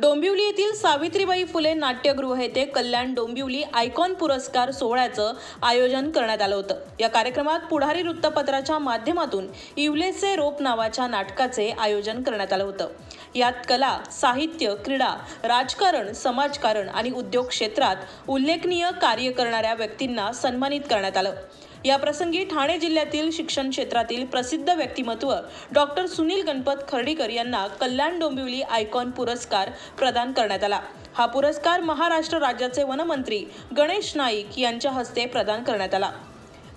डोंबिवली येथील सावित्रीबाई फुले नाट्यगृह येथे कल्याण डोंबिवली आयकॉन पुरस्कार सोहळ्याचं आयोजन करण्यात आलं होतं. या कार्यक्रमात पुढारी वृत्तपत्राच्या माध्यमातून इवलेचे रोप नावाच्या नाटकाचे आयोजन करण्यात आलं होतं. यात कला साहित्य क्रीडा राजकारण समाजकारण आणि उद्योग क्षेत्रात उल्लेखनीय कार्य करणाऱ्या व्यक्तींना सन्मानित करण्यात आलं. या प्रसंगी ठाणे जिल्ह्यातील शिक्षण क्षेत्रातील प्रसिद्ध व्यक्तिमत्व डॉक्टर सुनील गणपत खर्डीकर यांना कल्याण डोंबिवली आयकॉन पुरस्कार प्रदान करण्यात आला. हा पुरस्कार महाराष्ट्र राज्याचे वनमंत्री गणेश नाईक यांच्या हस्ते प्रदान करण्यात आला.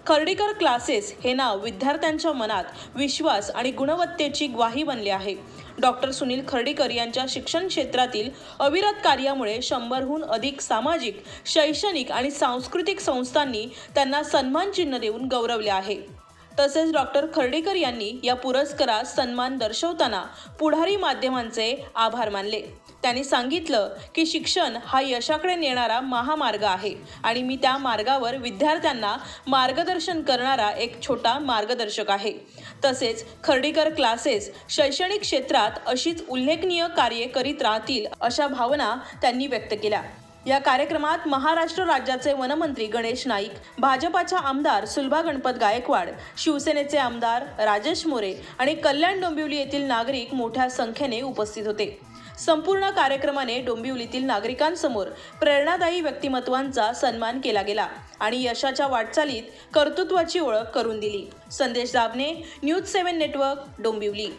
खर्डीकर क्लासेस हे नाव विद्यार्थ्यांच्या मनात विश्वास आणि गुणवत्तेची ग्वाही बनले आहे. डॉक्टर सुनील खर्डीकर यांच्या शिक्षण क्षेत्रातील अविरत कार्यामुळे शंभरहून अधिक सामाजिक शैक्षणिक आणि सांस्कृतिक संस्थांनी त्यांना सन्मान चिन्ह देऊन गौरवले आहे. तसेच डॉक्टर खर्डीकर यांनी या पुरस्कारास सन्मान दर्शवताना पुढारी माध्यमांचे आभार मानले. त्यांनी सांगितलं की शिक्षण हा यशाकडे नेणारा महामार्ग आहे आणि मी त्या मार्गावर विद्यार्थ्यांना मार्गदर्शन करणारा एक छोटा मार्गदर्शक आहे. तसेच खर्डीकर क्लासेस शैक्षणिक क्षेत्रात अशीच उल्लेखनीय कार्ये करीत राहतील अशा भावना त्यांनी व्यक्त केल्या. या कार्यक्रमात महाराष्ट्र राज्याचे वनमंत्री गणेश नाईक भाजपाच्या आमदार सुलभा गणपत गायकवाड शिवसेनेचे आमदार राजेश मोरे आणि कल्याण डोंबिवली येथील नागरिक मोठ्या संख्येने उपस्थित होते. संपूर्ण कार्यक्रमाने डोंबिवलीतील नागरिकांसमोर प्रेरणादायी व्यक्तिमत्वांचा सन्मान केला गेला आणि यशाच्या वाटचालीत कर्तृत्वाची ओळख करून दिली. Sandesh Dabane news seven network Dombivli.